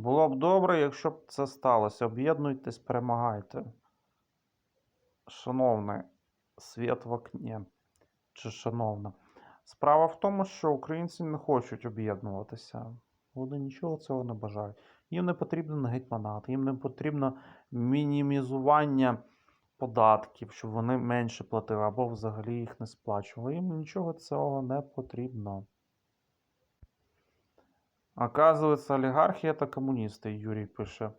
Було б добре, якщо б це сталося. Об'єднуйтесь, перемагайте. Шановний, світ в окні. Чи шановна. Справа в тому, що українці не хочуть об'єднуватися. Вони нічого цього не бажають. Їм не потрібен гетьманат, їм не потрібно мінімізування податків, щоб вони менше платили або взагалі їх не сплачували. Їм нічого цього не потрібно. Оказується, олігархи – це комуністи, Юрій пише.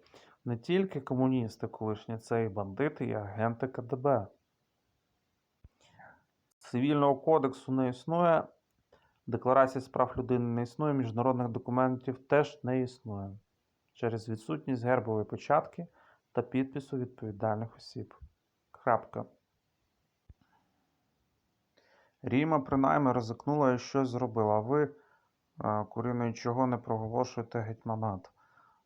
Не тільки комуністи колишні, це і бандити, і агенти КДБ. Цивільного кодексу не існує, Декларації з прав людини не існує, міжнародних документів теж не існує через відсутність гербової печатки та підпису відповідальних осіб. Крапка. Ріма принаймні ризикнула і щось зробила. А ви, е, Курино, чого не проголошуєте гетьманат?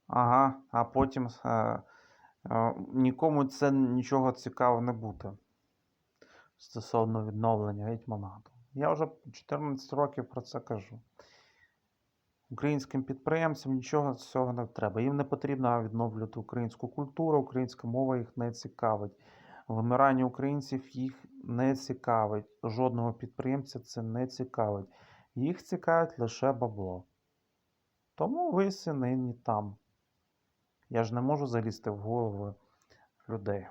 Ага, а потім е, е, нікому це нічого цікаво не буде стосовно відновлення гетьманату. Я вже 14 років про це кажу. Українським підприємцям нічого цього не треба. Їм не потрібно відновлювати українську культуру, українська мова їх не цікавить. Вимирання українців їх не цікавить. Жодного підприємця це не цікавить. Їх цікавить лише бабло. Тому ви нині там. Я ж не можу залізти в голови людей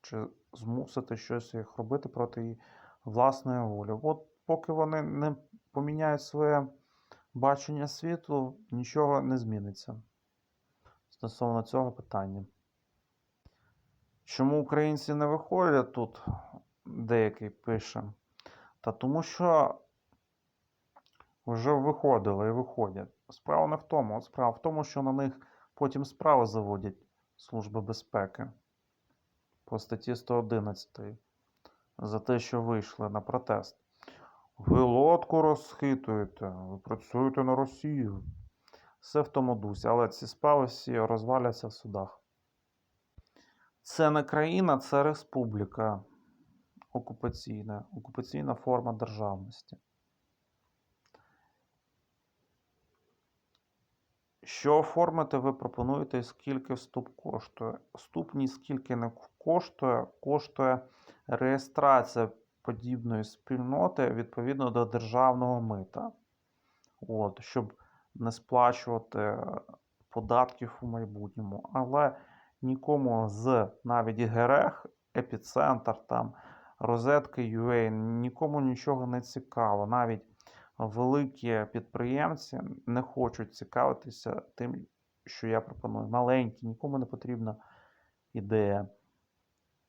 чи змусити щось їх робити проти власної волі. От поки вони не поміняють своє бачення світу, нічого не зміниться стосовно цього питання. Чому українці не виходять тут? Деякий пише. Та тому що вже виходили і виходять. Справа не в тому. Справа в тому, що на них потім справи заводять Служби безпеки по статті 111 за те, що вийшли на протест. Ви лодку розхитуєте, ви працюєте на Росію. Все в тому дусі, але ці справи всі розваляться в судах. Це не країна, це республіка окупаційна, окупаційна форма державності. Що оформити ви пропонуєте скільки вступ коштує? Вступ ні скільки не коштує, коштує реєстрація подібної спільноти відповідно до державного мита. От, щоб не сплачувати податків у майбутньому. Але нікому з навіть ГРЕХ, епіцентр, там, розетки UA, нікому нічого не цікаво. Навіть великі підприємці не хочуть цікавитися тим, що я пропоную. Маленькі, нікому не потрібна ідея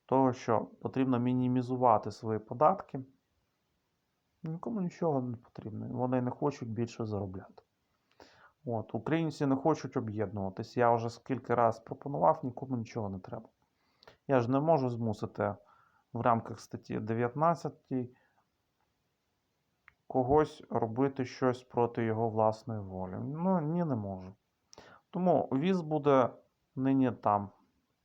того, що потрібно мінімізувати свої податки. Нікому нічого не потрібно. Вони не хочуть більше заробляти. От, Українці не хочуть об'єднуватись. Я вже скільки разів пропонував, нікому нічого не треба. Я ж не можу змусити в рамках статті 19 когось робити щось проти його власної волі. Ну, ні, не можу. Тому віз буде нині там,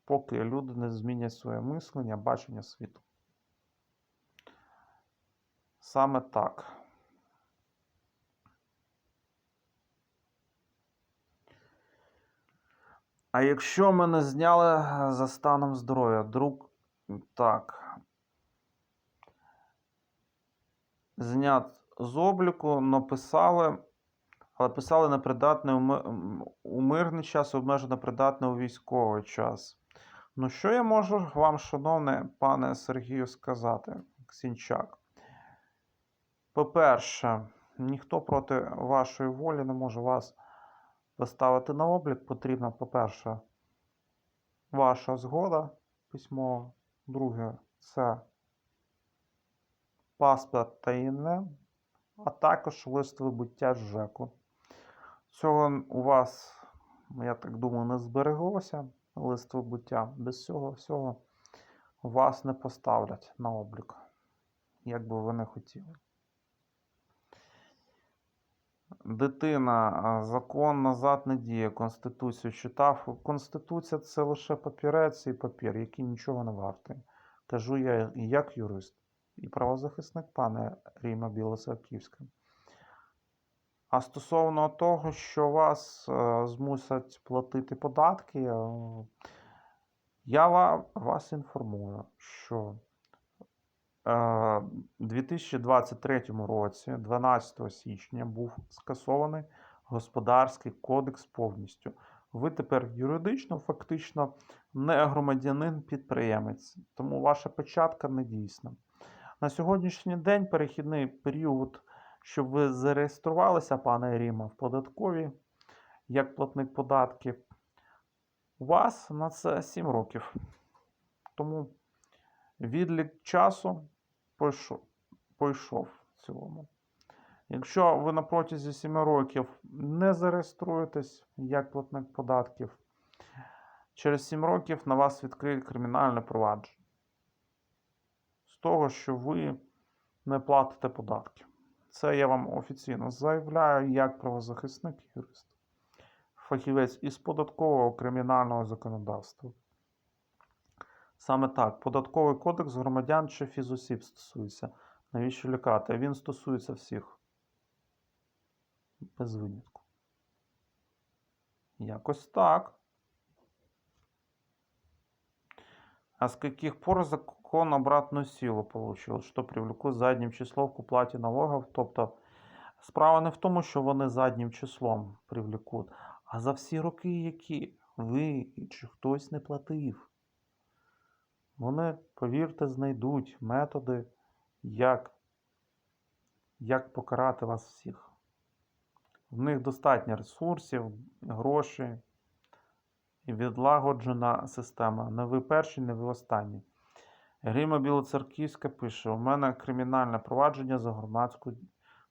поки люди не змінять своє мислення, бачення світу. Саме так. А якщо мене зняли за станом здоров'я, друг. Так. Знят з обліку, написали, але писали непридатний у мирний час, обмежено придатний у військовий час. Ну, що я можу вам, шановне пане Сергію, сказати, Ксінчак? По-перше, ніхто проти вашої волі не може вас поставити на облік. Потрібна, по-перше, ваша згода письмова. Друге, це паспорт та ІНН, а також лист вибуття ЖЕКу. Цього у вас, я так думаю, не збереглося. Лист вибуття. Без цього всього вас не поставлять на облік, як би ви не хотіли. Дитина, закон назад не діє, Конституцію читав. Конституція це лише папірець і папір, який нічого не вартий. Кажу я як юрист і правозахисник, пане Ріма Білоцерківська. А стосовно того, що вас е, змусять платити податки, е, я вас інформую, що е, у 2023 році, 12 січня, був скасований господарський кодекс повністю. Ви тепер юридично, фактично, не громадянин підприємець, тому ваша печатка не дійсна. На сьогоднішній день перехідний період, щоб ви зареєструвалися, пане Ріма, в податковій як платник податків, у вас на це 7 років. Тому відлік часу пойшов, в цілому. Якщо ви на протязі 7 років не зареєструєтесь як платник податків, через 7 років на вас відкриють кримінальне провадження. З того, що ви не платите податки. Це я вам офіційно заявляю як правозахисник юрист. Фахівець із податкового кримінального законодавства. Саме так, податковий кодекс громадян чи фізосіб стосується. Навіщо лякати? Він стосується всіх. Без винятку. Якось так. А с каких пор закон обратную силу получил, що привлекуть заднім числом к уплаті налогів? Тобто справа не в тому, що вони заднім числом привлекуть, а за всі роки, які ви чи хтось не платив. Вони, повірте, знайдуть методи, як, як покарати вас всіх. В них достатньо ресурсів, грошей і відлагоджена система. Не ви перші, не ви останні. Гріма Білоцерківська пише: у мене кримінальне провадження за громадську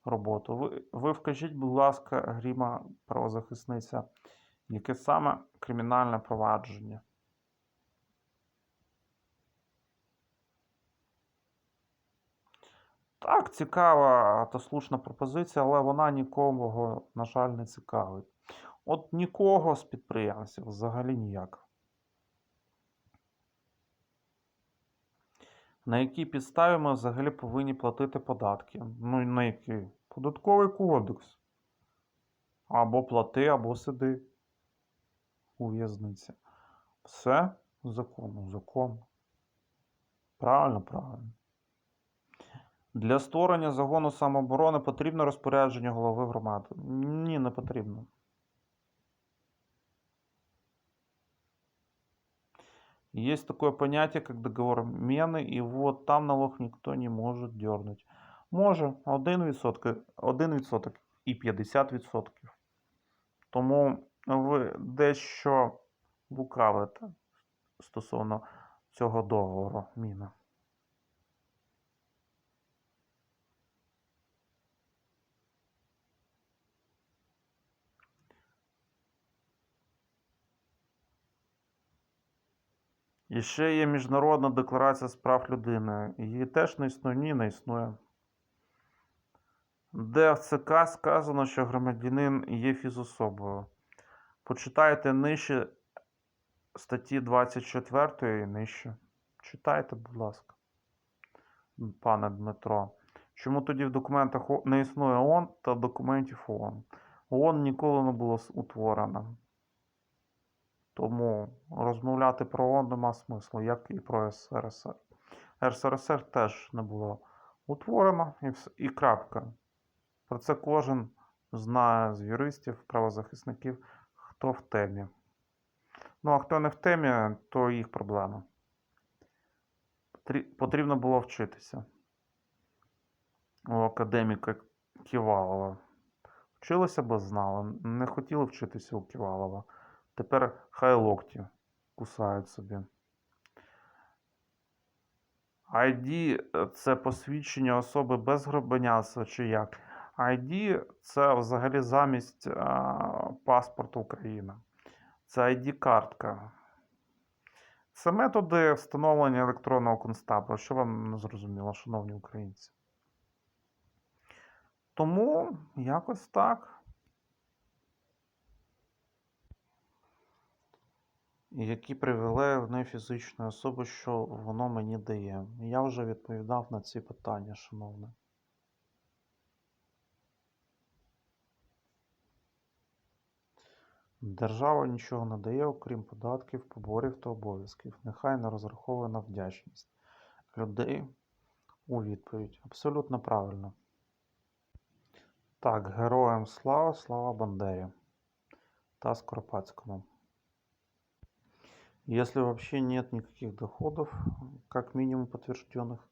роботу. Ви, ви вкажіть, будь ласка, Гріма правозахисниця, яке саме кримінальне провадження? Так, цікава та слушна пропозиція, але вона нікого, на жаль, не цікавить. От нікого з підприємців взагалі ніяк. На якій підставі ми взагалі повинні платити податки? Ну і на який? Податковий кодекс. Або плати, або сиди у в'язниці. Все законно, закон. Правильно, правильно. Для створення загону самооборони потрібно розпорядження голови громади? Ні, не потрібно. Есть такое понятие, как договор мены, и вот там налог никто не может дернуть. Може 1%, 1% і 50%. Тому ви дещо лукавите стосовно цього договору міни. І ще є Міжнародна декларація з прав людини. Її теж не існує, ні, не існує. Де в ЦК сказано, що громадянин є фізособою. Почитайте нижче статті 24 і нижче. Читайте, будь ласка, пане Дмитро. Чому тоді в документах не існує ООН та документів ООН? ООН ніколи не було утворено. Тому розмовляти про ООН нема смислу, як і про СРСР. РСРСР теж не було утворено і, і крапка. Про це кожен знає з юристів, правозахисників, хто в темі. Ну, а хто не в темі, то їх проблема. Потрібно було вчитися. У академіка Ківалова. Вчилися, бо знали. Не хотіли вчитися у Ківалова. Тепер хай локті кусають собі. ID – це посвідчення особи без гробаняцтва чи як. ID – це взагалі замість паспорту України. Це ID-картка. Це методи встановлення електронного констабру. Що вам не зрозуміло, шановні українці? Тому якось так. Які привілеї в нефізичної особи, що воно мені дає? Я вже відповідав на ці питання, шановне. Держава нічого не дає, окрім податків, поборів та обов'язків. Нехай не розраховує на вдячність людей у відповідь. Абсолютно правильно. Так, героям слава, слава Бандері та Скоропадскому. Если вообще нет никаких доходов, как минимум подтвержденных,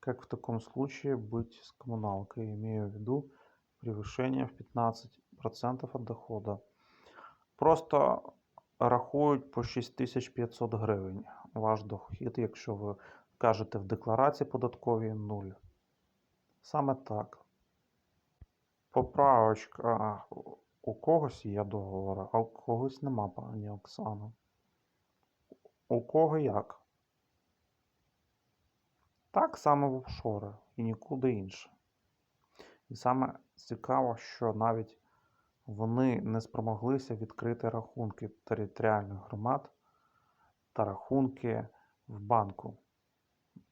как в таком случае быть с коммуналкой? Имею в виду превышение в 15% от дохода. Просто рахують по 6500 гривень ваш дохід, якщо ви кажете в декларації податковій 0. Саме так. Поправочка. У когось є договор, а у когось нема, пані Оксано. У кого як? Так само в офшори і нікуди інше. І саме цікаво, що навіть вони не спромоглися відкрити рахунки територіальних громад та рахунки в банку,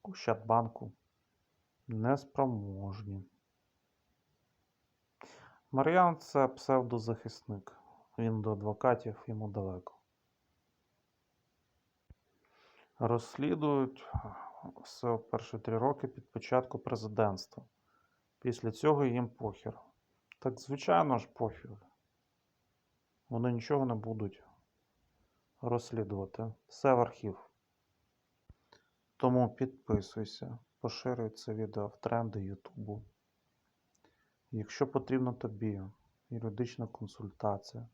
Ощадбанку. Неспроможні. Мар'ян це псевдозахисник. Він до адвокатів йому далеко. Розслідують все перші три роки під початку президентства. Після цього їм похір. Так звичайно ж похір. Вони нічого не будуть розслідувати. Все в архів. Тому підписуйся, поширюй це відео в тренди Ютубу. Якщо потрібна тобі юридична консультація,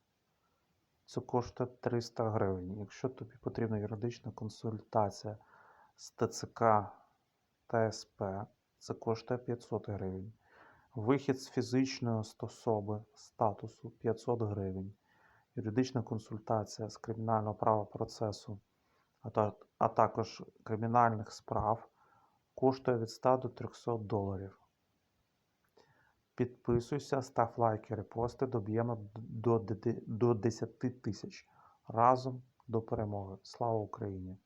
це коштує 300 гривень. Якщо тобі потрібна юридична консультація з ТЦК та СП, це коштує 500 гривень. Вихід з фізичної особи статусу 500 гривень. Юридична консультація з кримінального права процесу, а, та, а також кримінальних справ коштує від 100 до 300 доларів. Підписуйся, став лайки, репости, доб'ємо до, до 10 тисяч. Разом до перемоги. Слава Україні!